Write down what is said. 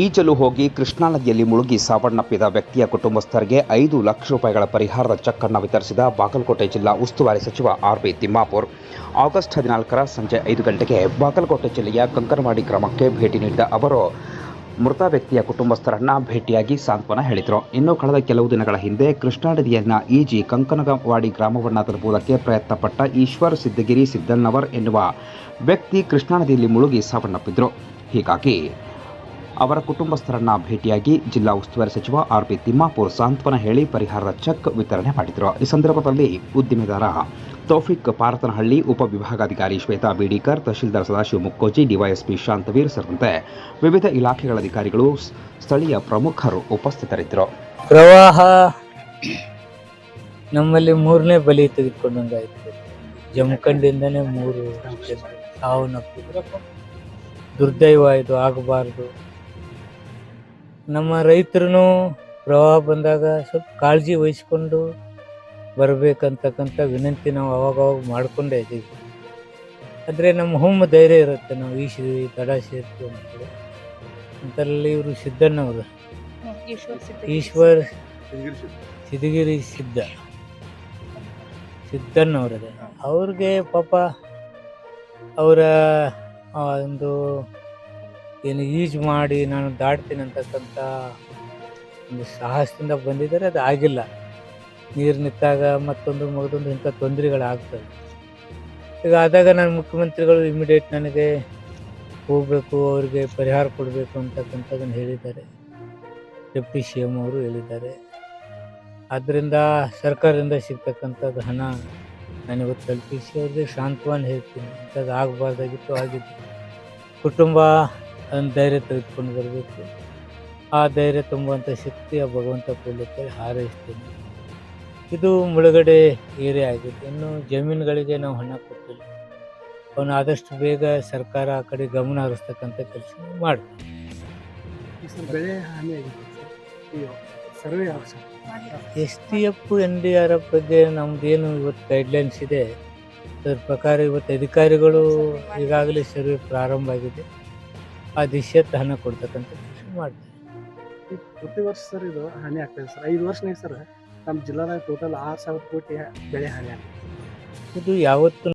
ಈಜಲು ಹೋಗಿ ಕೃಷ್ಣಾ ನದಿಯಲ್ಲಿ ಮುಳುಗಿ ಸಾವನ್ನಪ್ಪಿದ ವ್ಯಕ್ತಿಯ ಕುಟುಂಬಸ್ಥರಿಗೆ ಐದು ಲಕ್ಷ ರೂಪಾಯಿಗಳ ಪರಿಹಾರದ ಚೆಕ್ ಅನ್ನು ವಿತರಿಸಿದ ಬಾಗಲಕೋಟೆ ಜಿಲ್ಲಾ ಉಸ್ತುವಾರಿ ಸಚಿವ ಆರ್ ಬಿ ತಿಮ್ಮಾಪುರ್. ಆಗಸ್ಟ್ ಹದಿನಾಲ್ಕರ ಸಂಜೆ ಐದು ಗಂಟೆಗೆ ಬಾಗಲಕೋಟೆ ಜಿಲ್ಲೆಯ ಕಂಕನವಾಡಿ ಗ್ರಾಮಕ್ಕೆ ಭೇಟಿ ನೀಡಿದ ಅವರು, ಮೃತ ವ್ಯಕ್ತಿಯ ಕುಟುಂಬಸ್ಥರನ್ನ ಭೇಟಿಯಾಗಿ ಸಾಂತ್ವನ ಹೇಳಿದರು. ಇನ್ನು ಕಳೆದ ಕೆಲವು ದಿನಗಳ ಹಿಂದೆ ಕೃಷ್ಣಾ ನದಿಯನ್ನ ಈಜಿ ಕಂಕನವಾಡಿ ಗ್ರಾಮವನ್ನು ತಲುಪುವುದಕ್ಕೆ ಪ್ರಯತ್ನಪಟ್ಟ ಈಶ್ವರ್ ಸಿದ್ದಗಿರಿ ಸಿದ್ದಣ್ಣವರ್ ಎನ್ನುವ ವ್ಯಕ್ತಿ ಕೃಷ್ಣಾ ನದಿಯಲ್ಲಿ ಮುಳುಗಿ ಸಾವನ್ನಪ್ಪಿದ್ರು. ಹೀಗಾಗಿ ಅವರ ಕುಟುಂಬಸ್ಥರನ್ನ ಭೇಟಿಯಾಗಿ ಜಿಲ್ಲಾ ಉಸ್ತುವಾರಿ ಸಚಿವ ಆರ್ ಪಿ ತಿಮ್ಮಾಪುರ್ ಸಾಂತ್ವನ ಹೇಳಿ ಪರಿಹಾರದ ಚೆಕ್ ವಿತರಣೆ ಮಾಡಿದರು. ಈ ಸಂದರ್ಭದಲ್ಲಿ ಉದ್ದಿಮೆದಾರ ತೌಫಿಕ್ ಪಾರತನಹಳ್ಳಿ ಉಪವಿಭಾಗಾಧಿಕಾರಿ ಶ್ವೇತಾ ಬೀಡಿಕರ್ ತಹಶೀಲ್ದಾರ್ ಸದಾಶಿವ ಮುಕ್ಕೋಜಿ ಡಿವೈಎಸ್ಪಿ ಶಾಂತವೀರ್ ಸೇರಿದಂತೆ ವಿವಿಧ ಇಲಾಖೆಗಳ ಅಧಿಕಾರಿಗಳು ಸ್ಥಳೀಯ ಪ್ರಮುಖರು ಉಪಸ್ಥಿತರಿದ್ದರು. ಪ್ರವಾಹ ನಮ್ಮಲ್ಲಿ ಮೂರನೇ ಬಲಿ ತೆಗೆದುಕೊಂಡಂಗಾಯ್ತು ಜಮಖಂಡಿಂದನೇ ಮೂರು. ಸಾವನ್ನಪ್ಪಿದ್ರು ದುರ್ದೈವ ಇದು ಆಗಬಾರ್ದು. ನಮ್ಮ ರೈತರು ಪ್ರವಾಹ ಬಂದಾಗ ಸ್ವಲ್ಪ ಕಾಳಜಿ ವಹಿಸ್ಕೊಂಡು ಬರಬೇಕಂತಕ್ಕಂಥ ವಿನಂತಿ ನಾವು ಅವಾಗವಾಗ ಮಾಡಿಕೊಂಡೇ ಇದ್ದೀವಿ. ಆದರೆ ನಮ್ಮ ಹೋಮ ಧೈರ್ಯ ಇರುತ್ತೆ ನಾವು ಈಸಿದ್ವಿ ತಡ ಸೇರ್ತೀವಿ ಅಂತೇಳಿ. ಅಂತಲ್ಲಿ ಇವರು ಸಿದ್ದಣ್ಣವರು. ಈಶ್ವರ್ ಸಿದ್ಧಗಿರಿ ಸಿದ್ಧ. ಸಿದ್ದಣ್ಣವ್ರದೆ. ಅವ್ರಿಗೆ ಪಾಪ ಅವರ ಒಂದು ಏನು ಈಜು ಮಾಡಿ ನಾನು ದಾಟ್ತೀನಿ ಅಂತಕ್ಕಂಥ ಒಂದು ಸಾಹಸದಿಂದ ಬಂದಿದ್ದಾರೆ ಅದು ಆಗಿಲ್ಲ. ನೀರು ನಿಂತಾಗ ಮತ್ತೊಂದು ಮಗದೊಂದು ಇಂಥ ತೊಂದರೆಗಳಾಗ್ತವೆ. ಈಗ ಆದಾಗ ನಾನು ಮುಖ್ಯಮಂತ್ರಿಗಳು ಇಮಿಡಿಯೇಟ್ ನನಗೆ ಹೋಗಬೇಕು, ಅವರಿಗೆ ಪರಿಹಾರ ಕೊಡಬೇಕು ಅಂತಕ್ಕಂಥದ್ದನ್ನು ಹೇಳಿದ್ದಾರೆ. ಡೆಪ್ಟಿ ಸಿ ಎಂ ಅವರು ಹೇಳಿದ್ದಾರೆ. ಆದ್ದರಿಂದ ಸರ್ಕಾರದಿಂದ ಸಿಗ್ತಕ್ಕಂಥದ್ದು ಹಣ ನನಗೆ ತಲುಪಿಸಿ, ಅವ್ರಿಗೆ ಶಾಂತವಾನ್ ಹೇಳ್ತೀನಿ. ಅಂಥದ್ದು ಆಗಬಾರ್ದಾಗಿತ್ತು, ಆಗಿತ್ತು. ಕುಟುಂಬ ಅದನ್ನು ಧೈರ್ಯ ತೆಗೆದುಕೊಂಡು ಬರಬೇಕು. ಆ ಧೈರ್ಯ ತುಂಬುವಂಥ ಶಕ್ತಿ ಆ ಭಗವಂತ ಕೊಡಲಿಕ್ಕೆ ಹಾರೈಸ್ತೀನಿ. ಇದು ಮುಳುಗಡೆ ಏರಿಯಾ ಆಗಿದೆ ಇನ್ನು ಜಮೀನುಗಳಿಗೆ ನಾವು ಹಣ ಕೊಟ್ಟಿಲ್ಲ. ಅವನು ಆದಷ್ಟು ಬೇಗ ಸರ್ಕಾರ ಆ ಕಡೆ ಗಮನ ಹರಿಸ್ತಕ್ಕಂಥ ಕೆಲಸ ಮಾಡ್ತೀವಿ. ಬೆಳೆ ಹಾನಿ survey S T F N D R F ಬಗ್ಗೆ ನಮ್ದೇನು ಇವತ್ತು ಗೈಡ್ಲೈನ್ಸ್ ಇದೆ. ಅದ್ರ ಪ್ರಕಾರ ಇವತ್ತು ಅಧಿಕಾರಿಗಳು ಈಗಾಗಲೇ ಸರ್ವೆ ಪ್ರಾರಂಭ ಆಗಿದೆ. ಆ ದಿಶೆಯತ್ತ ಹಣ ಕೊಡ್ತಕ್ಕಂಥ ಕೆಲಸ ಮಾಡ್ತಾರೆ. ಪ್ರತಿ ವರ್ಷ ಸರ್ ಇದು ಹಾನಿ ಆಗ್ತದೆ ಸರ್. ಐದು ವರ್ಷನಾಗ ಸರ್ ನಮ್ಮ ಜಿಲ್ಲಾದಾಗ ಟೋಟಲ್ ಆರು ಸಾವಿರ ಕೋಟಿ ಬೆಳೆ ಹಾನಿ ಆಗ್ತದೆ. ಇದು ಯಾವತ್ತೂ